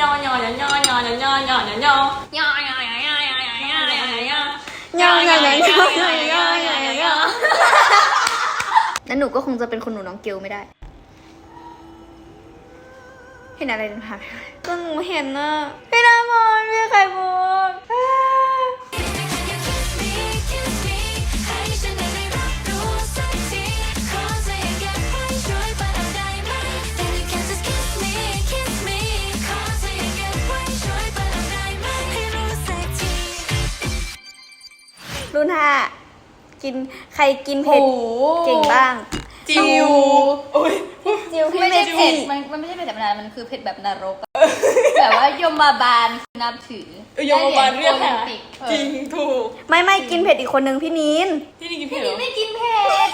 ย่อย่อย่อย่อย่อย่อย่อย่อย่อย่อย่อย่อย่อย่อย่อย่อย่อย่อย่ย่อย่อย่อย่อย่อย่อย่อย่อแล้วหนูก็คงจะเป็นคนหนูน้องเกลไม่ได้ เห็นอะไรเดินผ่านไปก็หนูเห็นนะพี่น้ำมนต์ รุ่นห้ากินใครกินเผ็ดเก่งบ้าง จิวโอ้ย จิวพี่ไม่เมใช่จิเผ็ดมันมันไม่ใช่เผ็ดธรรมดามันคือเผ็ดแบบนรกอะแบบว่ายมบาลนับถือโยมบาลเรียกได้หาหรีญโอจลิริมงปิกถูกไม่ไม่กินเผ็ดอีกคนนึงพี่นีนที่นี่กินเผ็ดเหรอ ไม่กินเผ็ด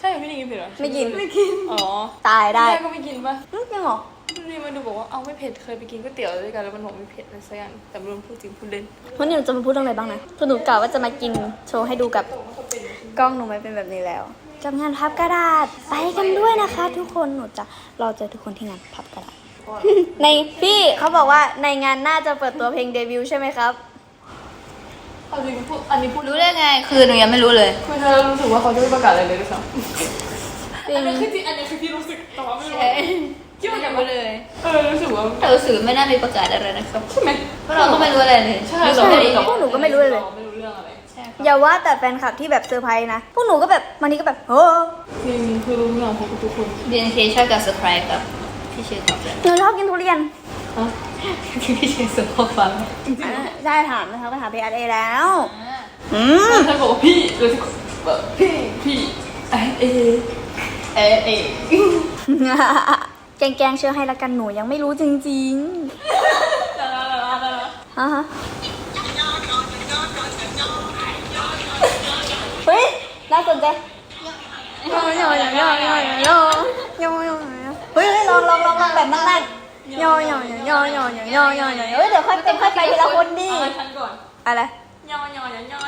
ใช่เหรอพี่นี่กินเผ็ดเหรอไม่กิน ไม่กิน อ๋อตายได้แม่ก็ไม่กินปะอืมจริงเหรอ นี่มาดูบอกว่าเอาไม่เผ็ดเคยไปกินก๋วยเตี๋ยวด้วยกันแล้วมันบอกไม่เผ็ดอะไรสักอย่างแต่ไม่รู้พูดจริงพูดเล่นวันนี้หนูจะมาพูดเรื่องอะไรบ้างนะคือหนูกล่าวว่าจะมากินโชว์ให้ดูกับกล้องหนูไม่เป็นแบบนี้แล้วกับงานพับกระดาษไปกันด้วยนะคะ ทุกคนหนูจะรอเจอทุกคนที่งานพับกระดาษ ในพี่เขาบอกว่าในงานน่าจะเปิดตัวเพลงเดบิวต์ใช่ไหมครับเอาจริงพูดอันนี้พูดรู้ได้ไง คือหนูยังไม่รู้เลยคือเธอรู้สึกว่าเขาจะไม่ประกาศอะไรเลยด้วยซ้จริำงอันนี้คือที่อันนี้คือที่รู้สึกแต่ว่าไม่รู้ใช่ คิดว่าจะรู้เลย เออรู้สึกว่า แต่รู้สึกไม่น่ามีประกาศอะไรนะครับใช่ไหมเพราะเราก็ไม่รู้อะไรเลยใช่รู้แต่สึกว่าไม่ได้พวกหนูก็ไม่รู้เลย ไม่รู้เรื่องอะไรใช่ครับอย่าว่าแต่แฟนคลับที่แบบเซอร์ไพรส์นะ พวกหนูก็แบบบางทีก็แบบเฮ้อจริงคือรู้เรื่องของทุกคนเรียนเคชอบกับเซอร์ไพรส์ครับพี่ชื่อครับเลยหนูชอบกินทุเรียนฮะพี่ชื่อสุขฟังอะได้ถามนะคะไปถามพีอาร์เอแล้วอืมเธอบอกว่าพี่เลยที่แบบพี่พี่ไอเอเอ๊ะเอ๊ะแกงๆเชื่อให้ละกันหนูยังไม่รู้จริงดาราดาราดาราๆฮะฮะเฮ้ยน่าสนใจโยโยโยโยโยโยโยโยเฮ้ยลองลองลองลองแบบนั่งๆโยโยโยโยโยโยโยโยเฮ้ยเดี๋ยวค่อยเป็นค่อยไปทีละคนดิเอาฉันก่อนอะไรย่อย่อย่อย่อย่อย่อย่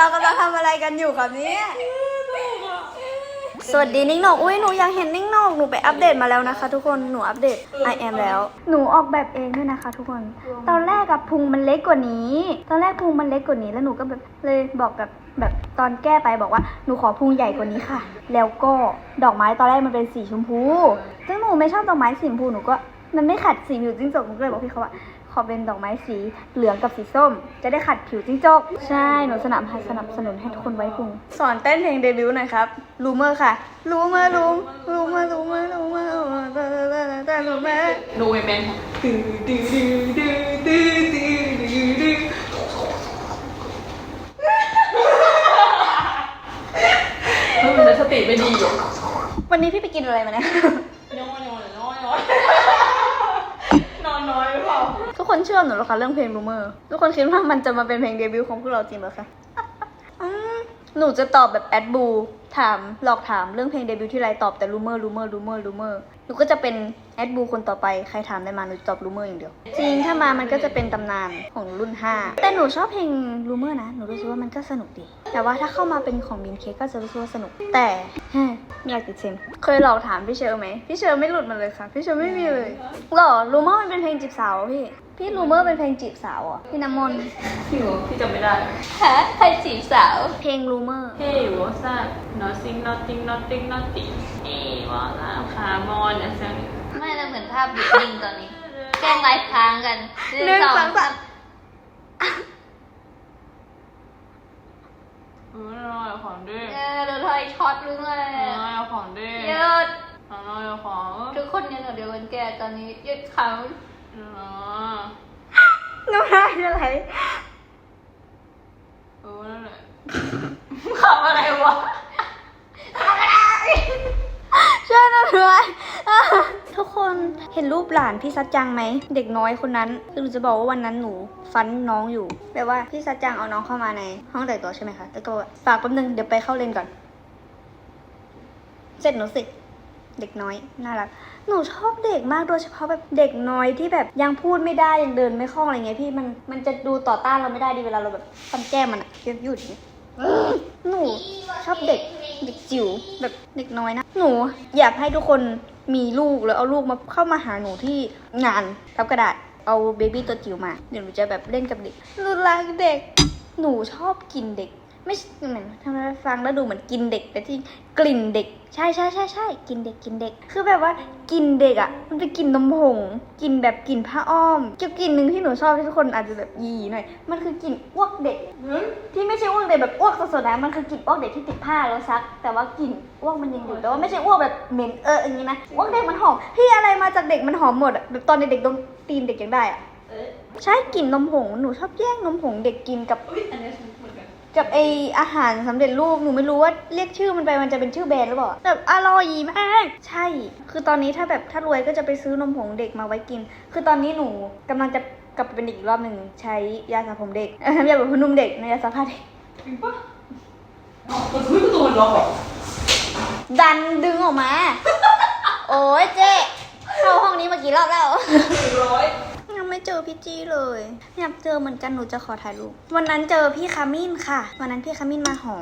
เรากำลังทำอะไรกันอยู่ครับเนี่ยสวัสดีนิ่งหนอกอุ้ยหนูอยากเห็นนิ่งหนอกหนูไปอัปเดตมาแล้วนะคะ ทุกคนหนูอัปเดต I am แล้ว หนูออกแบบเองด้วยนะคะ ทุกคน ตอนแรกกับพุงมันเล็กกว่านี้ ตอนแรกพุงมันเล็กกว่านี้ แล้วหนูก็แบบเลยบอกกับแบบตอนแก้ไปบอกว่าหนูขอพุงใหญ่กว่านี้ค่ะ แล้วก็ดอกไม้ตอนแรกมันเป็นสีชมพูซึ่งหนูไม่ชอบดอกไม้สีชมพูหนูก็มันไม่ขัดสีผิวจิ้งจกหนูก็เลยบอกพี่เขาว่า ขอเป็นดอกไม้สีเหลืองกับสีส้ม จะได้ขัดผิวจิ้งจก ใช่ หนูสนับสนับสนุนให้ทุกคนไว้พุงสอนเต้นเพลงเดบิวต์หน่อยครับรูเมอร์ค่ะรูเมอร์รูมรูเมอร์รูเมอร์รูเมอร์รูเมอร์รูเมนร์ดูเอเมนค่ะมันสติไม่ดีวันนี้พี่ไปกินอะไรมาเนี่ย คนเชื่อหนูหรอคะเรื่องเพลงรูเมอร์ทุกคนคิดว่ามันจะมาเป็นเพลงเดบิวต์ของพวกเราจริงหรอคะหนูจะตอบแบบแอดบู ถามหลอกถามเรื่องเพลงเดบิวต์ที่ไรตอบแต่รูเมอร์รูเมอร์รูเมอร์รูเมอร์หนูก็จะเป็นแอดบูคนต่อไปใครถามได้มาหนูตอบรูเมอร์อย่างเดียว จริงถ้ามามันก็จะเป็นตำนานของรุ่น 5 แต่หนูชอบเพลงรูเมอร์นะ หนูรู้สึกว่ามันก็สนุกดี แต่ว่าถ้าเข้ามาเป็นของบีมเคก็จะรู้สึกว่าสนุก แต่ไม่อยากติดเซมเคยหลอกถามพี่เชอร์ไหมพี่เชอร์ไม่หลุดมาเลยค่ะพี่เชอร์ไม่มีเลยหรอรูเมอร์มันเป็นเพลงจีบสาวเหรอพี่พี่รูเมอร์เป็นเพลงจีบสาวเหรอะพี่น้ำมนต์พี่หนูพี่จำไม่ได้ฮะใครจีบสาว เพลงรูเมอร์ Hey what's up nothing nothing nothing nothing Hey what's up come on นะจ๊ะไม่แล้วเหมือนภาพบิดนิ่งตอนนี้แกล้งไลฟ์ค้างกันหนึ่งสองสามเออน้อยของดิเออเราถอยช็อตรู้ไหมน้อยของดิหยุดน้อยของทุกคนยังอยู่เดียวกันแกตอนนี้หยุดเขาน้อน้ำลายอะไร เออนั่นแหละ ขำอะไรวะ ช่วยหน่อยทุก คนเห็นรูปหลานพี่ซัดจังไหม เด็กน้อยคนนั้นคือหนูจะบอกว่าวันนั้นหนูฟันน้องอยู่แปลว่าพี่ซัดจังเอาน้องเข้ามาในห้องแต่งตัวใช่ไหมคะแล้วก็ฝากแป๊บนึงเดี๋ยวไปเข้าเรียนก่อน เสร็จหนูสิเด็กน้อยน่ารัก หนูชอบเด็กมากโดยเฉพาะแบบเด็กน้อยที่แบบยังพูดไม่ได้ยังเดินไม่คล่องอะไรเงี้ยพี่มันมันจะดูต่อต้านเราไม่ได้ดีเวลาเราแบบฟันแก้มมันอะเยอะๆอย่างเงี้ยหนูชอบเด็กเด็กจิ๋วแบบเด็กน้อยนะ หนูอยากให้ทุกคน มีลูกแล้วเอาลูกมาเข้ามาหาหนูที่งานทับกระดาษเอาเบบี้ตัวจิ๋วมาเดี๋ยวหนูจะแบบเล่นกับเด็กหนูรักเด็ก หนูชอบกินเด็ก ไม่ใช่เหมือนทำไมฟังแล้วดูเหมือนกินเด็ก แต่ที่กลิ่นเด็ก ใช่ใช่ใช่ใช่กินเด็กกินเด็ก คือแบบว่ากินเด็กอะ มันเป็นกลินนมผงกลินแบบกลินผ้าอ้อมเกี่ยวกลินหนึ่งที่หนูชอบที่ทุกคนอาจจะแบบยีหน่อย มันคือกลิ่นอ้วกเด็กที่ไม่ใช่อ้วกเด็กแบบอ้วกสดๆนะมันคือกลิ่นอ้วกเด็กที่ติดผ้าแล้วซัก แต่ว่ากลิ่นอ้วกมันยังอยู่แต่ว่าไม่ใช่อ้วกแบบเหม็นเอออย่างนี้นะอ้วกเด็กมันหอมพี่อะไรมาจากเด็กมันหอมหมดอะแบบตอนเด็กๆดมตีนเด็กยังได้อะเออใช่กลิ่นนมผงหนูชอบแย่งนมผงเด็กกินกับ กับไออาหารสำเร็จรูปหนูไม่รู้ว่าเรียกชื่อมันไปมันจะเป็นชื่อแบรนด์หรือเปล่าแบบอร่อยมากใช่ คือตอนนี้ถ้าแบบถ้ารวยก็จะไปซื้อนมผงเด็กมาไว้กิน คือตอนนี้หนูกำลังจะกลับไปเป็นเด็กอีกรอบหนึ่งใช้ยาสระผมเด็กเออยาแบบพนุ่มเด็กในยาสระผ้าเด็กจริงปะอ๋อมันคือประตูมันล็อกเหรอดันดึงออกมา โอ้ยเจ๊เข้าห้องนี้มากี่รอบแล้วหนึ่งร้อย เจอพี่จี้เลย อยากเจอเหมือนกันหนูจะขอถ่ายรูป วันนั้นเจอพี่คามินค่ะ วันนั้นพี่คามินมาหอ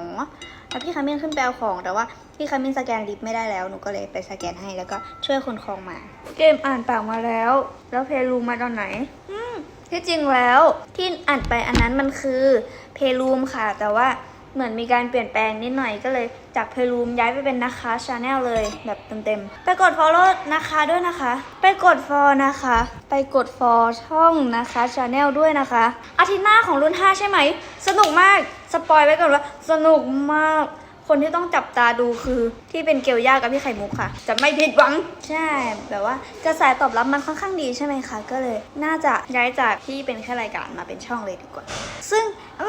แล้วพี่คามินขึ้นไปเอาของ แต่ว่าพี่คามินสแกนลิฟต์ไม่ได้แล้ว หนูก็เลยไปสแกนให้แล้วก็ช่วยคนของมา เกมอ่านปากมาแล้ว แล้วเพลูมมาตอนไหนอืมที่จริงแล้วที่อ่านไปอันนั้นมันคือเพลูมค่ะ แต่ว่า เหมือนมีการเปลี่ยนแปลงนิดหน่อยก็เลยจากเพลูมย้ายไปเป็นนะคะชาแนลเลยแบบเต็มๆ ไปกด follow นะคะด้วยนะคะ ไปกด for นะคะ ไปกด for ช่องนะคะชาแนลด้วยนะคะ อาทิตย์หน้าของรุ่น 5 ใช่ไหม สนุกมาก สปอยไว้ก่อนว่า สนุกมาก คนที่ต้องจับตาดูคือที่เป็นเกลย่ากับพี่ไข่มุกค่ะ จะไม่ผิดหวัง ใช่ แบบว่ากระแสตอบรับมันค่อนข้างดีใช่ไหมคะ ก็เลย น่าจะย้ายจากที่เป็นแค่รายการมาเป็นช่องเลยดีกว่า ซึ่ง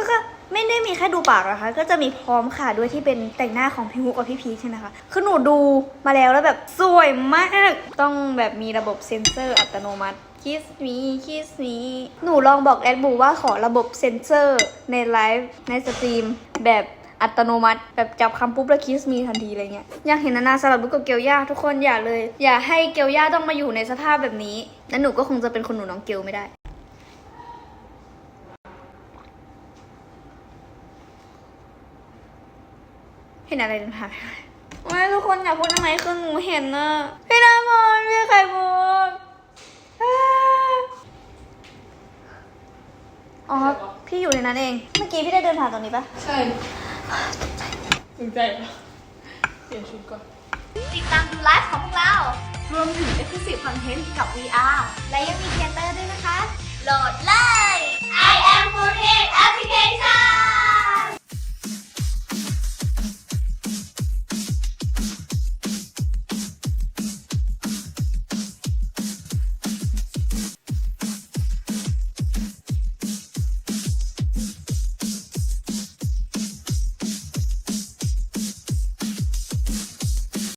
ก็ไม่ได้มีแค่ดูปากนะคะ ก็จะมีพร้อมค่ะด้วยที่เป็นแต่งหน้าของพี่มุกกับพี่พีชใช่ไหมคะ คือหนูดูมาแล้วแล้วแบบสวยมาก ต้องแบบมีระบบเซ็นเซอร์อัตโนมัติคิสมีคิสมีหนูลองบอกแอดบูว่าขอระบบเซ็นเซอร์ในไลฟ์ในสตรีมแบบ อัตโนมัติ แบบจับคำปุ๊บแล้วคิสมีทันทีอะไรเงี้ยอยากเห็นนานาสลับลูกกับเกลย่าทุกคนอย่าเลย อย่าให้เกลย่าต้องมาอยู่ในสภาพแบบนี้แล้วหนูก็คงจะเป็นคนหนูน้องเกลไม่ได้เห็นอะไรเดินผ่านไปไม่ทุกคนอย่าพูดทำไมคือหนูเห็นนะพี่น้ำมนต์พี่ไข่มุกอ้าอ๋อ พี่อยู่ในนั้นเอง เมื่อกี้พี่ได้เดินผ่านตรงนี้ปะใช่ ถึงใจปะเปลี่ยนชุดก่อน ติดตามดูไลฟ์ของพวกเรา รวมถึง Exclusive Content กับ VR และยังมีเทเตอร์ด้วยนะคะ โหลดเลย I am 48 Application